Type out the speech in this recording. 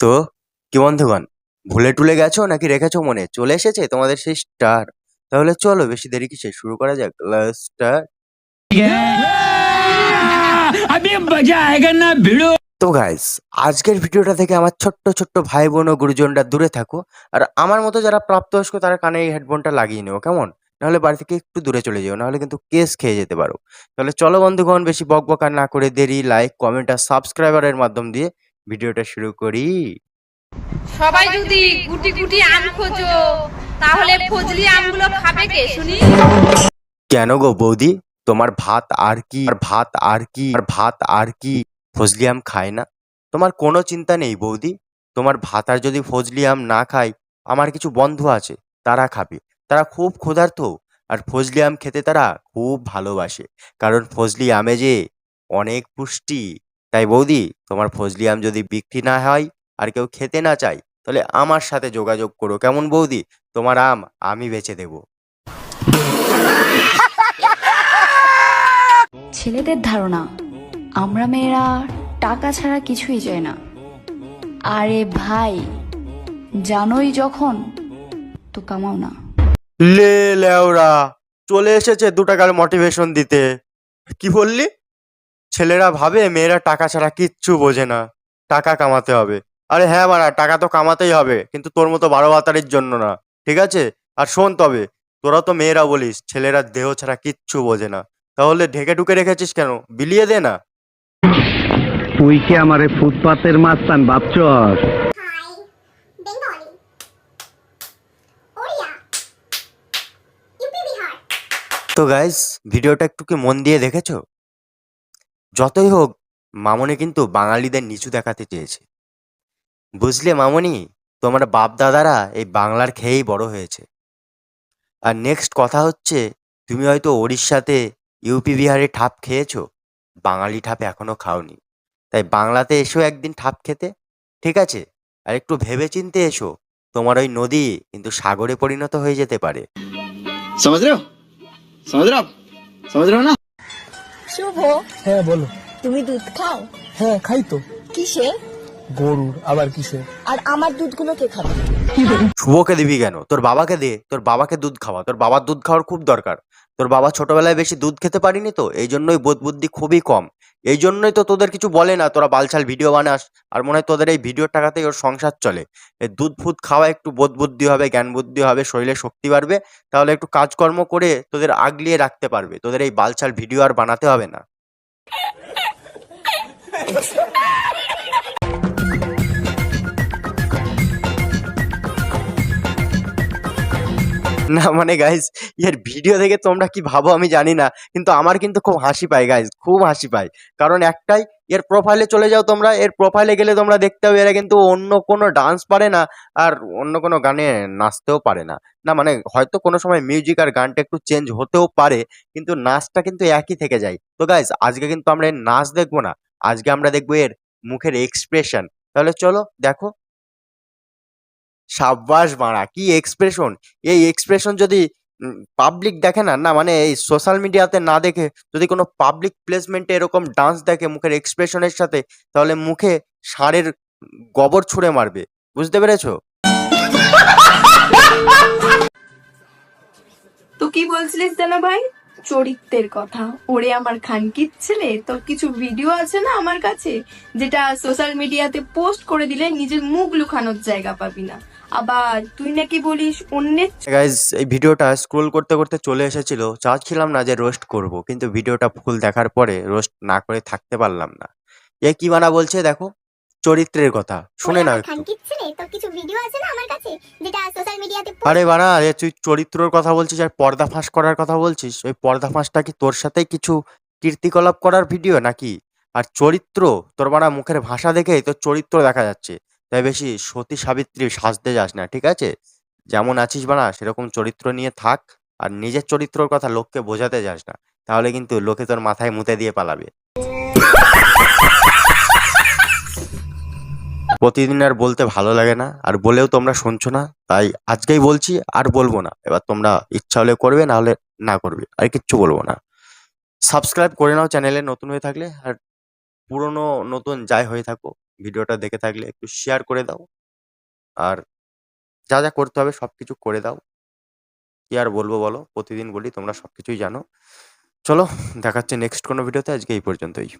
তো কি বন্ধুগণ ভুলে টুলে গেছো নাকি রেখেছো মনে? চলে এসেছে তোমাদের সেই স্টার তাহলে চলো বেশি দেরি কিসে? শুরু করা যাক। স্টার তো গাইস আজকের ভিডিওটা থেকে আমার ছোট্ট ছোট্ট ভাই বোন ও গুরুজনরা দূরে থাকো। আর আমার মতো যারা প্রাপ্তবয়স্ক তারা কানে এই হেডফোনটা লাগিয়ে নিও কেমন? নাহলে বাড়ি থেকে একটু দূরে চলে যেও নাহলে কিন্তু কেস খেয়ে যেতে পারো। তাহলে চলো বন্ধুগণ বেশি বকবকার না করে দেরি লাইক কমেন্ট আর সাবস্ক্রাইবারের মাধ্যম দিয়ে ভিডিওটা শুরু করি। সবাই যদি গুটি গুটি আম খোঁজো তাহলে ফজলি আমগুলো খাবে কে শুনি? কেন গো বৌদি? তোমার ভাত আর কি? আর ভাত আর কি? আর ভাত আর কি? ফজলি আম খায় না? তোমার কোনো চিন্তা নেই বৌদি? তোমার ভাত আর যদি ফজলি আম না খায় আমার কিছু বন্ধু আছে তারা খাবে। তারা খুব ক্ষুধার্ত আর ফজলি আম খেতে তারা খুব ভালোবাসে। কারণ ফজলি আমে যে অনেক পুষ্টি তাই বৌদি তোমার ফজলি আম যদি বিক্রি না হয় আর কেউ খেতে না চায় তাহলে আমার সাথে যোগাযোগ করো। কেমন বৌদি? তোমার আম আমি বেচে দেবো। ছেলেদের ধারণা আমরা মেয়েরা টাকা ছাড়া কিছুই চাই না। আরে ভাই জানোই যখন তো কামাও না। লে লেওরা চলে এসেছে দু টাকার মোটিভেশন দিতে। কি বললি? ছেলেরা ভাবে মেয়েরা টাকা ছাড়া কিচ্ছু বোঝে না। টাকা কামাতে হবে। আরে হ্যাঁ মারা টাকা তো কামাতেই হবে কিন্তু তোর মতো বারো বাতারির জন্য না ঠিক আছে? আর শোন তবে তোরা তো মেয়েরা বলিস ছেলেরা দেহ ছাড়া কিচ্ছু বোঝে না। তাহলে ঢেকে ঢুকে রেখেছিস কেন? বিলিয়ে দে না। তুই কি আমারে ফুটপাতের মাস্তান ভাবছস. তো গাইস ভিডিওটা একটু কি মন দিয়ে দেখেছ? যতই হোক, মামনি কিন্তু বাঙালিদের নিচু দেখাতে চেয়েছে। বুঝলে মামনি, তোমার বাপ দাদারা এই বাংলার খেয়েই বড় হয়েছে। আর নেক্সট কথা হচ্ছে, তুমি হয়তো ওড়িশাতে ইউপি বিহারে ঠাপ খেয়েছো, বাঙালি ঠাপ এখনও খাওনি। তাই বাংলাতে এসো একদিন ঠাপ খেতে, ঠিক আছে? আর একটু ভেবে চিনতে এসো, তোমার ওই নদী কিন্তু সাগরে পরিণত হয়ে যেতে পারে। সমুদ্র সমুদ্র সমুদ্র না? শুভ। হ্যাঁ বলো। তুমি দুধ খাও? হ্যাঁ খাই তো। কিসে? গরুর আবার কিসে? আর আমার দুধগুলো কে খাবে? শুভকে দিবি কেন? তোর বাবাকে দে তোর বাবাকে দুধ খাওয়া তোর বাবার দুধ খাওয়ার খুব দরকার। তোর বাবা ছোটবেলায় বেশি দুধ খেতে পারিনি তো, এই জন্যই বোধ বুদ্ধি খুবই কম। এই জন্যই তো তোদের কিছু বলে না, তোরা বালছাল ভিডিও বানাস, আর মনে হয় তোদের এই ভিডিওর টাকাতেই ওর সংসার চলে। এই দুধ ফুদ খাওয়া একটু বোধ বুদ্ধি হবে, জ্ঞান বুদ্ধি হবে, শরীরে শক্তি বাড়বে, তাহলে একটু কাজকর্ম করে তোদের আগলিয়ে রাখতে পারবে, তোদের এই বালছাল ভিডিও আর বানাতে হবে না। না মানে গাইজ এর ভিডিও দেখে তোমরা কি ভাবো আমি জানি না, কিন্তু আমার কিন্তু খুব হাসি পায় গাইজ খুব হাসি পায়। কারণ একটাই, এর প্রোফাইলে চলে যাও তোমরা, এর প্রোফাইলে গেলে তোমরা দেখতে হবে এরা কিন্তু অন্য কোনো ডান্স পারে না, আর অন্য কোনো গানে নাচতেও পারে না। না মানে হয়তো কোনো সময় মিউজিক আর গানটা একটু চেঞ্জ হতেও পারে, কিন্তু নাচটা কিন্তু একই থেকে যায়। তো গাইজ আজকে কিন্তু আমরা এর নাচ দেখব না, আজকে আমরা দেখব এর মুখের এক্সপ্রেশন তাহলে চলো, দেখো সাব্বাস মারা, কি এক্সপ্রেশন এই এক্সপ্রেশন যদি পাবলিক দেখে না না মানে এই সোশ্যাল মিডিয়াতে না দেখে, যদি কোনো পাবলিক প্লেসমেন্টে এরকম ডান্স দেখে মুখের এক্সপ্রেশনের সাথে, তাহলে মুখে ষাঁড়ের গোবর ছুঁড়ে মারবে। বুঝতে পেরেছ? তো কি বলছিলিস জানা ভাই? চরিত্রের কথা। ওরে আমার খানকির ছেলে, তোর কিছু ভিডিও আছে না আমার কাছে? যেটা সোশ্যাল মিডিয়াতে পোস্ট করে দিলে নিজের মুখ লুকানোর জায়গা পাবি না। আবার তুই নাকি বলিস অন্যের গাইজ এই ভিডিওটা স্ক্রোল করতে করতে চলে এসেছিল। চাচ্ছিলাম না যে রোস্ট করব কিন্তু ভিডিওটা ফুল দেখার পরে রোস্ট না করে থাকতে পারলাম না। এ কি মানা বলছে দেখো? চরিত্রের কথা শুনে না আমার কাছে? যেটা সোশ্যাল মিডিয়াতে আরে বানা এ তুই চরিত্রর কথা বলছিস আর পর্দা ফাঁস করার কথা বলছিস? ওই পর্দা ফাঁসটা কি তোর সাথেই কিছু কীর্তিকলাপ করার ভিডিও নাকি? আর চরিত্র তোর বানা মুখের ভাষা দেখেই তোর চরিত্র দেখা যাচ্ছে। তাই বেশি সতী সাবিত্রী সাজতে যাস না, ঠিক আছে? যেমন আছিস বানা সেরকম চরিত্র নিয়ে থাক, আর নিজের চরিত্রর কথা লোককে বোঝাতে যাস না, তাহলে কিন্তু লোকে তোর মাথায় মুতে দিয়ে পালাবে। প্রতিদিন আর বলতে ভালো লাগে না, আর বলেও তোমরা শুনছো না, তাই আজকেই বলছি আর বলব না, এবার তোমরা ইচ্ছা হলে করবে, না হলে না করবে, আর কিচ্ছু বলব না। সাবস্ক্রাইব করে নাও চ্যানেলে নতুন হয়ে থাকলে, আর পুরনো নতুন যাই হয়ে থাকো ভিডিওটা দেখে থাকলে একটু শেয়ার করে দাও। আর যা যা করতে হবে সব কিছু করে দাও। কি আর বলব বলো? প্রতিদিন বলি, তোমরা সব কিছুই জানো। চলো, দেখাচ্ছে নেক্সট কোনো ভিডিওতে। আজকে এই পর্যন্তই।